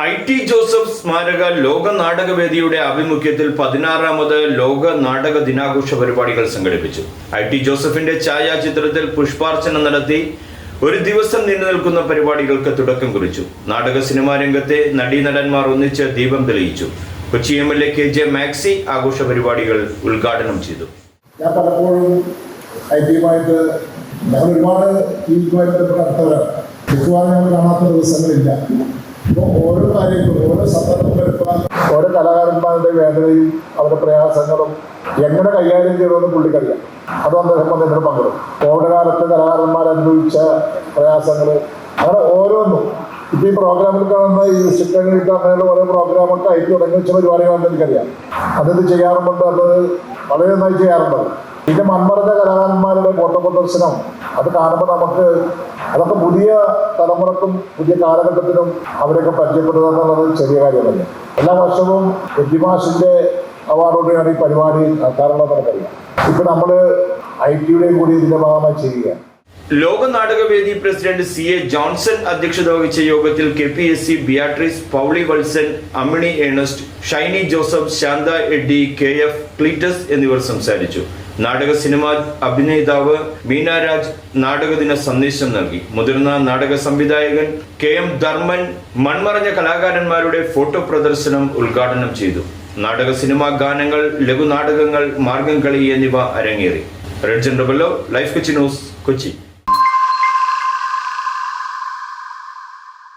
I T Joseph സ്മാരക ലോക നാടകവേദിയുടെ ആഭിമുഖ്യത്തിൽ പതിനാറാമത് ലോക നാടക ദിനാഘോഷ പരിപാടികൾ സംഘടിപ്പിച്ചു. ഐ ടി ജോസഫിന്റെ ഛായാചിത്രത്തിൽ പുഷ്പാർച്ചന നടത്തി ഒരു ദിവസം നീണ്ടു നിൽക്കുന്ന പരിപാടികൾക്ക് തുടക്കം കുറിച്ചു. നാടക സിനിമാ രംഗത്തെ നടീനടന്മാർ ഒന്നിച്ച് ദീപം തെളിയിച്ചു. Kochi M L A K J Maxi ആഘോഷ പരിപാടികൾ ഉദ്ഘാടനം ചെയ്തു. ഞാൻ പലപ്പോഴും ഒരുപാട് ദിവസങ്ങളില്ല. ഓരോ കലാകാരന്മാരുടെ വേദനയും അവരുടെ പ്രയാസങ്ങളും എങ്ങനെ കൈകാര്യം ചെയ്യണമെന്ന് പുള്ളിക്കറിയാം. അതും അദ്ദേഹം അദ്ദേഹത്തിന് പങ്കിടും. കോവിഡ് കാലത്ത് കലാകാരന്മാർ അനുഭവിച്ച പ്രയാസങ്ങൾ അങ്ങനെ ഓരോന്നും ഇപ്പൊ ഈ പ്രോഗ്രാമിൽ കാണുന്ന ഈ ചിത്രങ്ങളിൽ കാണുന്ന ഓരോ പ്രോഗ്രാമൊക്കെ ടി തുടങ്ങി വെച്ച പരിപാടികളാണെന്ന് എനിക്കറിയാം. അതെന്ത് ചെയ്യാറുമുണ്ട്? അത് വളരെ നന്നായി ചെയ്യാറുണ്ട്. പിന്നെ മൺമറഞ്ഞ കലാകാരന്മാരുടെ ഫോട്ടോ പ്രദർശനം അത് കാണുമ്പോൾ നമുക്ക് അതൊക്കെ പുതിയ തലമുറക്കും പുതിയ കാലഘട്ടത്തിനും അവരെയൊക്കെ പരിചയപ്പെടുക എന്നുള്ളത് ചെറിയ കാര്യമല്ല എല്ലാ വർഷവും എത്തിമാഷിന്റെ അവാർഡോടെയാണ് ഈ പരിപാടി നടത്താറുള്ളത് നമുക്കറിയാം. ഇപ്പൊ നമ്മൾ ഐ ടിയുടെയും കൂടി ഇതിന്റെ ഭാഗമായി ചെയ്യുകയാണ്. ലോക നാടകവേദി പ്രസിഡന്റ് സി എ ജോൺസൺ അധ്യക്ഷത വഹിച്ച യോഗത്തിൽ K P S C Beatrice Pauly Valsan Ammini Ernest Shiny Joseph Shantha Eddy K F Cleetus എന്നിവർ സംസാരിച്ചു. നാടക സിനിമാ അഭിനേതാവ് മീനാരാജ് നാടകദിന സന്ദേശം നൽകി. മുതിർന്ന നാടക സംവിധായകൻ കെ എം ധർമ്മൻ മൺമറഞ്ഞ കലാകാരന്മാരുടെ ഫോട്ടോ പ്രദർശനം ഉദ്ഘാടനം ചെയ്തു. നാടക സിനിമാ ഗാനങ്ങൾ ലഘുനാടകങ്ങൾ മാർഗം കളി എന്നിവ അരങ്ങേറി. റെഡ് ജനറബല്ലോ ലൈഫ് കൊച്ചി ന്യൂസ് കൊച്ചി.